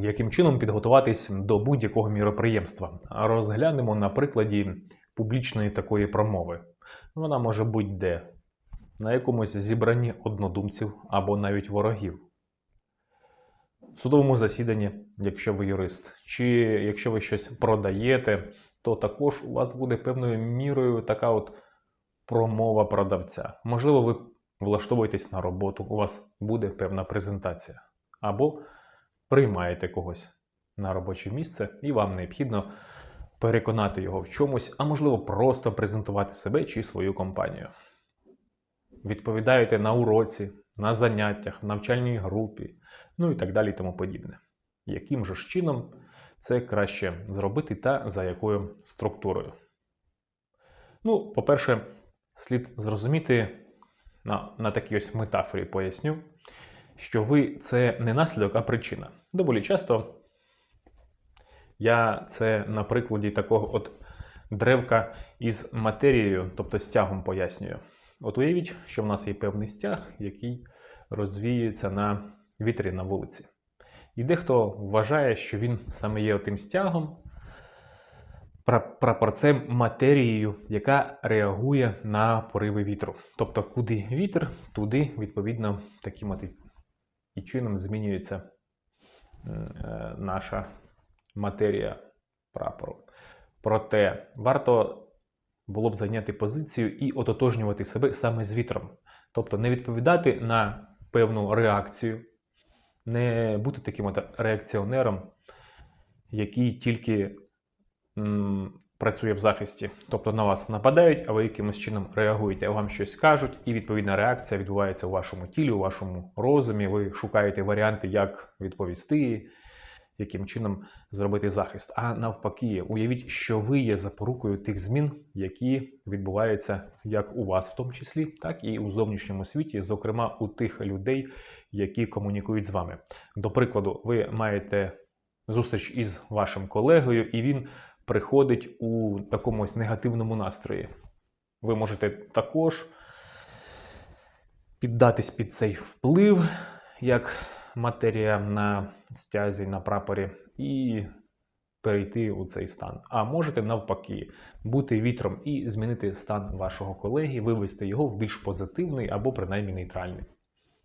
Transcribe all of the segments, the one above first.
Яким чином підготуватись до будь-якого міроприємства? Розглянемо на прикладі публічної такої промови. Вона може бути де? На якомусь зібранні однодумців або навіть ворогів. В судовому засіданні, якщо ви юрист, чи якщо ви щось продаєте, то також у вас буде певною мірою така от промова продавця. Можливо, ви влаштовуєтесь на роботу, у вас буде певна презентація. Або приймаєте когось на робоче місце, і вам необхідно переконати його в чомусь, а можливо, просто презентувати себе чи свою компанію. Відповідаєте на уроці, на заняттях, в навчальній групі, ну і так далі, і тому подібне. Яким же ж чином це краще зробити та за якою структурою? Ну, по-перше, слід зрозуміти на, на такій ось метафорі поясню, що ви це не наслідок, а причина. Доволі часто я це на прикладі такого от древка із матерією, тобто стягом пояснюю. От уявіть, що в нас є певний стяг, який розвіюється на вітрі на вулиці. І дехто вважає, що він саме є тим стягом, пра- прапорцем матерією, яка реагує на пориви вітру. Тобто, куди вітер, туди, відповідно, от і- чином змінюється е, наша матерія прапору. Проте варто було б зайняти позицію і ототожнювати себе саме з вітром. Тобто не відповідати на певну реакцію, не бути таким от реакціонером, який тільки працює в захисті. Тобто на вас нападають, а ви якимось чином реагуєте, вам щось кажуть, і відповідна реакція відбувається у вашому тілі, у вашому розумі. Ви шукаєте варіанти, як відповісти, яким чином зробити захист. А навпаки, уявіть, що ви є запорукою тих змін, які відбуваються як у вас, в тому числі, так і у зовнішньому світі, зокрема у тих людей, які комунікують з вами. До прикладу, ви маєте зустріч із вашим колегою, і він приходить у такому ось негативному настрої. Ви можете також піддатись під цей вплив, як матерія на стязі, на прапорі, і перейти у цей стан. А можете навпаки бути вітром і змінити стан вашого колеги, вивести його в більш позитивний або принаймні нейтральний.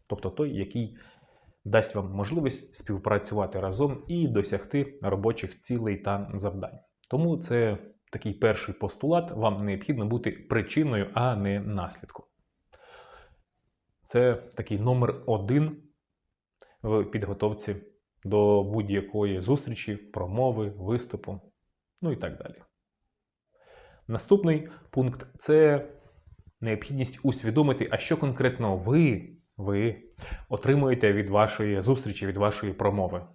Тобто той, який дасть вам можливість співпрацювати разом і досягти робочих цілей та завдань. Тому це такий перший постулат. Вам необхідно бути причиною, а не наслідком. Це такий номер один в підготовці до будь-якої зустрічі, промови, виступу, ну і так далі. Наступний пункт це необхідність усвідомити, а що конкретно ви, ви отримуєте від вашої зустрічі, від вашої промови,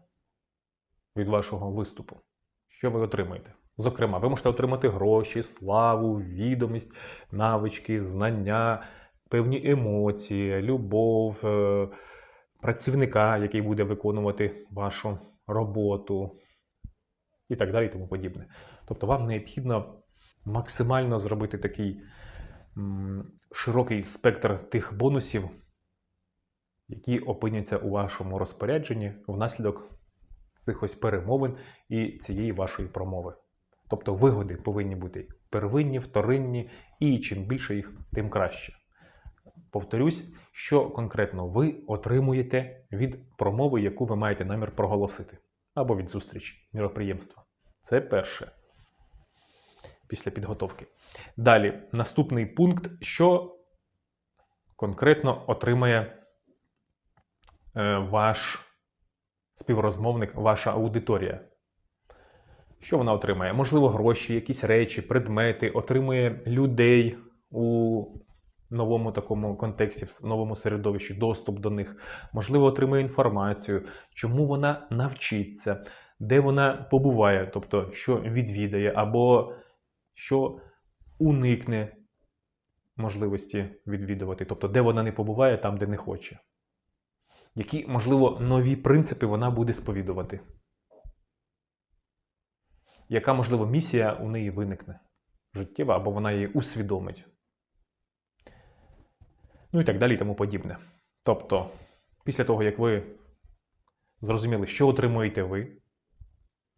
від вашого виступу. Що ви отримаєте? Зокрема, ви можете отримати гроші, славу, відомість, навички, знання, певні емоції, любов, е, працівника, який буде виконувати вашу роботу, і так далі, і тому подібне. Тобто вам необхідно максимально зробити такий широкий спектр тих бонусів, які опиняться у вашому розпорядженні внаслідок цих ось перемовин і цієї вашої промови. Тобто вигоди повинні бути первинні, вторинні, і чим більше їх, тим краще. Повторюсь, що конкретно ви отримуєте від промови, яку ви маєте намір проголосити, або від зустрічі, міроприємства. Це перше. Після підготовки. Далі, наступний пункт, що конкретно отримає е, ваш співрозмовник, ваша аудиторія. Що вона отримає? Можливо, гроші, якісь речі, предмети, отримує людей у новому такому контексті, в новому середовищі, доступ до них, можливо, отримує інформацію, чому вона навчиться, де вона побуває, тобто що відвідає, або що уникне можливості відвідувати, тобто де вона не побуває, там, де не хоче. Які, можливо, нові принципи вона буде сповідувати? Яка, можливо, місія у неї виникне життєва, або вона її усвідомить? Ну і так далі, і тому подібне. Тобто, після того, як ви зрозуміли, що отримуєте ви,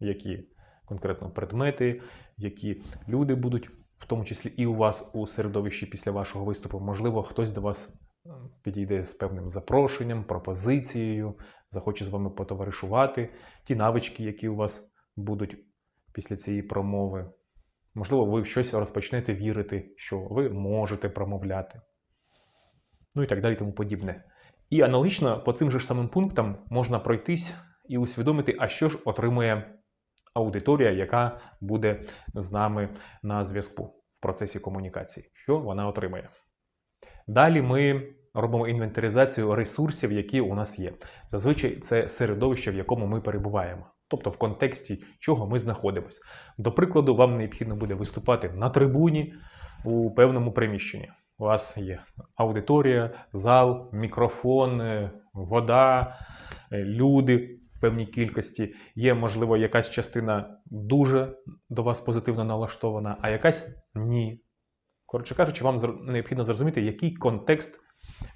які конкретно предмети, які люди будуть, в тому числі і у вас у середовищі після вашого виступу. Можливо, хтось до вас підійде з певним запрошенням, пропозицією, захоче з вами потоваришувати, ті навички, які у вас будуть після цієї промови. Можливо, ви в щось розпочнете вірити, що ви можете промовляти. Ну і так далі, тому подібне. І аналогічно по цим же ж самим пунктам можна пройтись і усвідомити, а що ж отримує аудиторія, яка буде з нами на зв'язку в процесі комунікації. Що вона отримує? Далі ми робимо інвентаризацію ресурсів, які у нас є. Зазвичай це середовище, в якому ми перебуваємо. Тобто в контексті чого ми знаходимося. До прикладу, вам необхідно буде виступати на трибуні у певному приміщенні. У вас є аудиторія, зал, мікрофон, е, вода, е, люди в певній кількості. Є, можливо, якась частина дуже до вас позитивно налаштована, а якась ні. Коротше кажучи, вам необхідно зрозуміти, який контекст,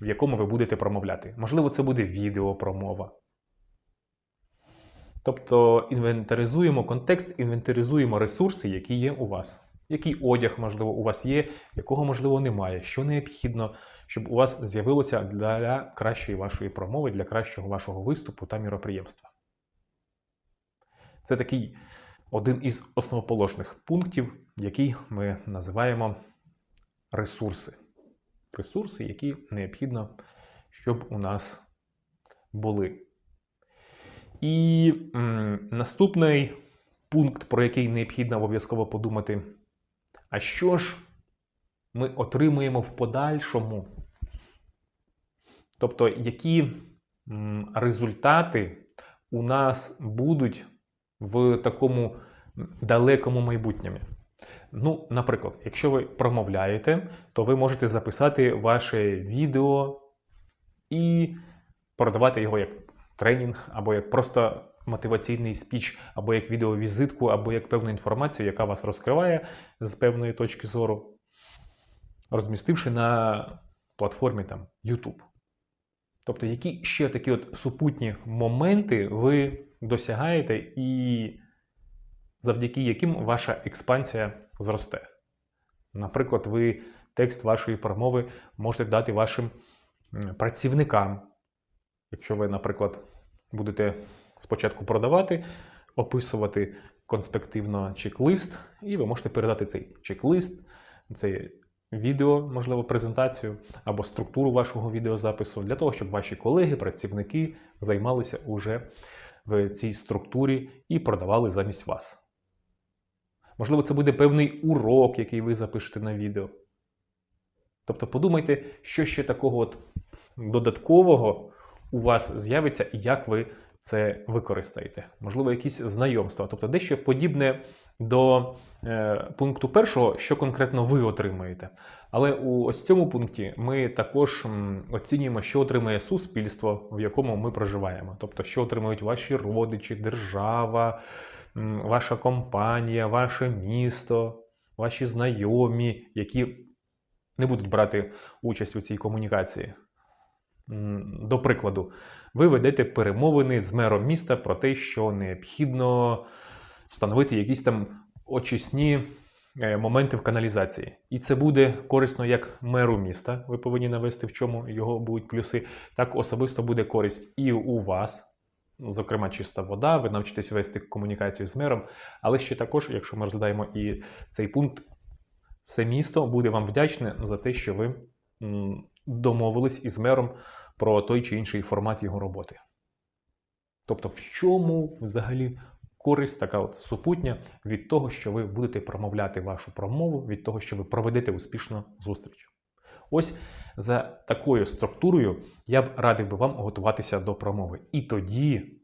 в якому ви будете промовляти. Можливо, це буде відеопромова. Тобто інвентаризуємо контекст, інвентаризуємо ресурси, які є у вас. Який одяг, можливо, у вас є, якого, можливо, немає, що необхідно, щоб у вас з'явилося для кращої вашої промови, для кращого вашого виступу та міроприємства. Це такий один із основоположних пунктів, який ми називаємо ресурси. Ресурси, які необхідно, щоб у нас були. І м, наступний пункт, про який необхідно обов'язково подумати, а що ж ми отримуємо в подальшому? Тобто, які м, результати у нас будуть в такому далекому майбутньому? Ну, наприклад, якщо ви промовляєте, то ви можете записати ваше відео і продавати його як тренінг, або як просто мотиваційний спіч, або як відеовізитку, або як певну інформацію, яка вас розкриває з певної точки зору, розмістивши на платформі там, YouTube. Тобто, які ще такі от супутні моменти ви досягаєте, і завдяки яким ваша експансія зросте. Наприклад, ви текст вашої промови можете дати вашим працівникам. Якщо ви, наприклад, будете спочатку продавати, описувати конспективно чек-лист, і ви можете передати цей чек-лист, цей відео, можливо, презентацію або структуру вашого відеозапису для того, щоб ваші колеги, працівники займалися уже в цій структурі і продавали замість вас. Можливо, це буде певний урок, який ви запишете на відео. Тобто подумайте, що ще такого от додаткового у вас з'явиться і як ви це використаєте. Можливо, якісь знайомства. Тобто дещо подібне до е, пункту першого, що конкретно ви отримаєте. Але у ось цьому пункті ми також оцінюємо, що отримує суспільство, в якому ми проживаємо. Тобто, що отримують ваші родичі, держава, ваша компанія, ваше місто, ваші знайомі, які не будуть брати участь у цій комунікації. До прикладу, ви ведете перемовини з мером міста про те, що необхідно встановити якісь там очисні е, моменти в каналізації. І це буде корисно як меру міста. Ви повинні навести, в чому його будуть плюси. Так особисто буде користь і у вас. Зокрема, чиста вода, ви навчитесь вести комунікацію з мером, але ще також, якщо ми розглядаємо і цей пункт, все місто буде вам вдячне за те, що ви домовились із мером про той чи інший формат його роботи. Тобто, в чому взагалі користь така от супутня від того, що ви будете промовляти вашу промову, від того, що ви проведете успішно зустріч. Ось за такою структурою я б радив би вам готуватися до промови. І тоді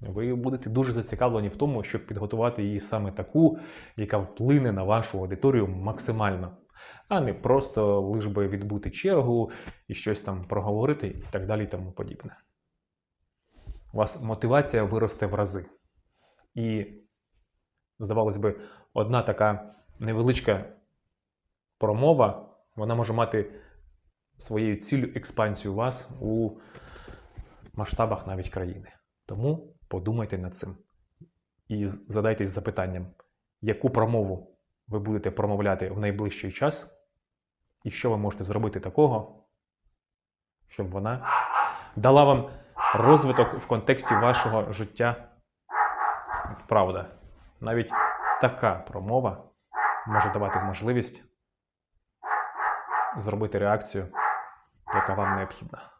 ви будете дуже зацікавлені в тому, щоб підготувати її саме таку, яка вплине на вашу аудиторію максимально, а не просто лиш би відбути чергу і щось там проговорити і так далі і тому подібне. У вас мотивація виросте в рази. І, здавалось би, одна така невеличка промова, вона може мати своєю ціллю експансію вас у масштабах навіть країни. Тому подумайте над цим і задайтесь запитанням, яку промову ви будете промовляти в найближчий час, і що ви можете зробити такого, щоб вона дала вам розвиток в контексті вашого життя. Правда, навіть така промова може давати можливість зробити реакцію, яка вам необхідна.